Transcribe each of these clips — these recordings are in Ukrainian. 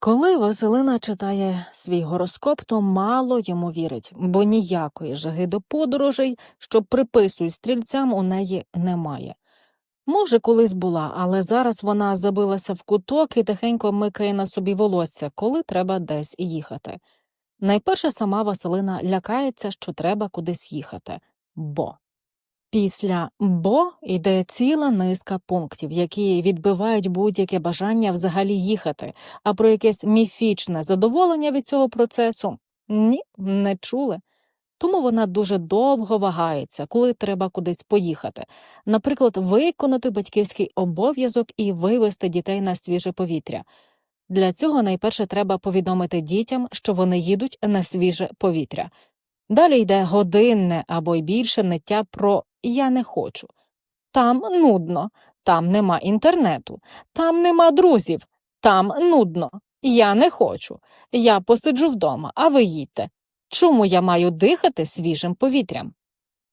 Коли Василина читає свій гороскоп, то мало йому вірить, бо ніякої жаги до подорожей, що приписують стрільцям, у неї немає. Може, колись була, але зараз вона забилася в куток і тихенько микає на собі волосся, коли треба десь їхати. Найперше сама Василина лякається, що треба кудись їхати, бо. Після бо йде ціла низка пунктів, які відбивають будь-яке бажання взагалі їхати, а про якесь міфічне задоволення від цього процесу ні, не чули. Тому вона дуже довго вагається, коли треба кудись поїхати, наприклад, виконати батьківський обов'язок і вивести дітей на свіже повітря. Для цього найперше треба повідомити дітям, що вони їдуть на свіже повітря. Далі йде годинне або й більше ниття про я не хочу. Там нудно, там нема інтернету, там нема друзів, там нудно. Я не хочу. Я посиджу вдома, а ви їдьте. Чому я маю дихати свіжим повітрям?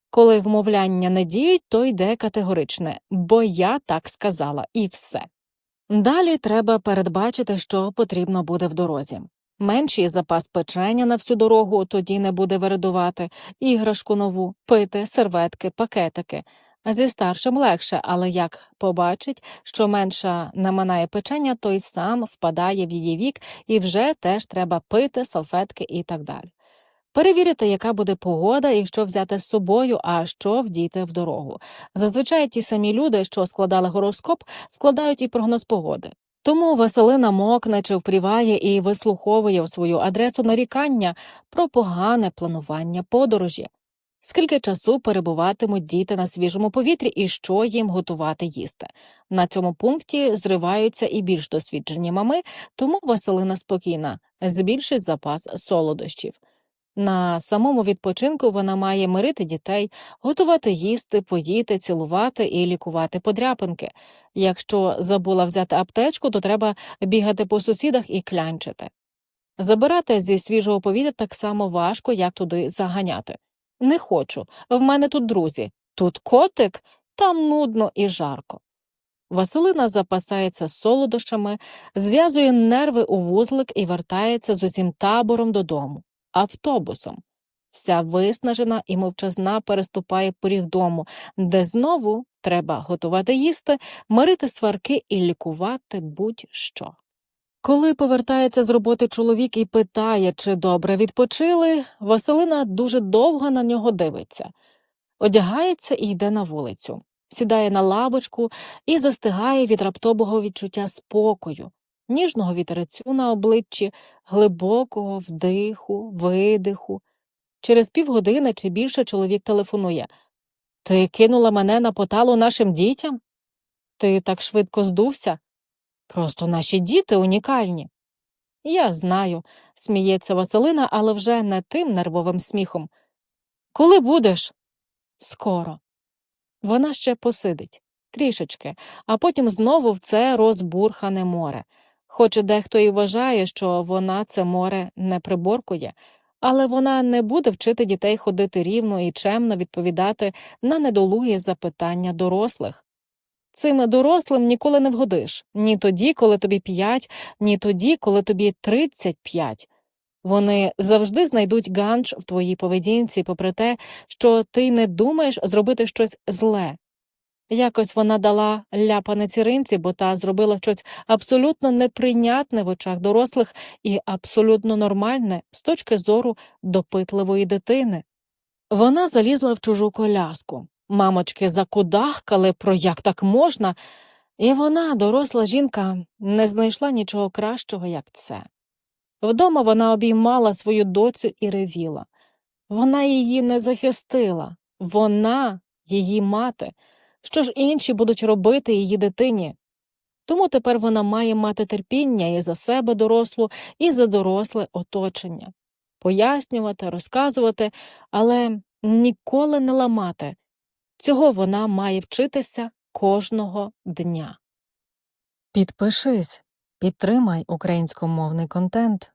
Коли вмовляння не діють, то йде категоричне, бо я так сказала, і все. Далі треба передбачити, що потрібно буде в дорозі. Менший запас печення на всю дорогу тоді не буде виридувати, іграшку нову, пити, серветки, пакетики. Зі старшим легше, але як побачить, що менша наминає печення, той сам впадає в її вік і вже теж треба пити, салфетки і так далі. Перевірити, яка буде погода і що взяти з собою, а що вдіти в дорогу. Зазвичай ті самі люди, що складали гороскоп, складають і прогноз погоди. Тому Василина мокне впріває і вислуховує в свою адресу нарікання про погане планування подорожі. Скільки часу перебуватимуть діти на свіжому повітрі і що їм готувати їсти. На цьому пункті зриваються і більш досвідчені мами, тому Василина спокійна, збільшить запас солодощів. На самому відпочинку вона має мирити дітей, готувати їсти, поїти, цілувати і лікувати подряпинки. Якщо забула взяти аптечку, то треба бігати по сусідах і клянчити. Забирати зі свіжого повітря так само важко, як туди заганяти. Не хочу, в мене тут друзі, тут котик, там нудно і жарко. Василина запасається солодощами, зв'язує нерви у вузлик і вертається з усім табором додому автобусом. Вся виснажена і мовчазна переступає поріг дому, де знову треба готувати їсти, мирити сварки і лікувати будь-що. Коли повертається з роботи чоловік і питає, чи добре відпочили, Василина дуже довго на нього дивиться, одягається і йде на вулицю, сідає на лавочку і застигає від раптового відчуття спокою, ніжного вітерецю на обличчі, глибокого вдиху, видиху. Через півгодини чи більше чоловік телефонує Ти кинула мене на поталу нашим дітям? Ти так швидко здувся? Просто наші діти унікальні. Я знаю, сміється Василина, але вже не тим нервовим сміхом. Коли будеш? Скоро. Вона ще посидить трішечки, а потім знову в це розбурхане море. Хоч дехто і вважає, що вона це море не приборкує, але вона не буде вчити дітей ходити рівно і чемно відповідати на недолугі запитання дорослих. Цим дорослим ніколи не вгодиш ні тоді, коли тобі п'ять, ні тоді, коли тобі тридцять п'ять. Вони завжди знайдуть ганч в твоїй поведінці, попри те, що ти не думаєш зробити щось зле. Якось вона дала ляпане ціринці, бо та зробила щось абсолютно неприйнятне в очах дорослих і абсолютно нормальне з точки зору допитливої дитини. Вона залізла в чужу коляску. Мамочки закудахкали про як так можна, і вона, доросла жінка, не знайшла нічого кращого, як це. Вдома вона обіймала свою доцю і ревіла. Вона її не захистила, вона, її мати. Що ж інші будуть робити її дитині? Тому тепер вона має мати терпіння і за себе дорослу, і за доросле оточення, пояснювати, розказувати, але ніколи не ламати. Цього вона має вчитися кожного дня. Підпишись, підтримай українськомовний контент.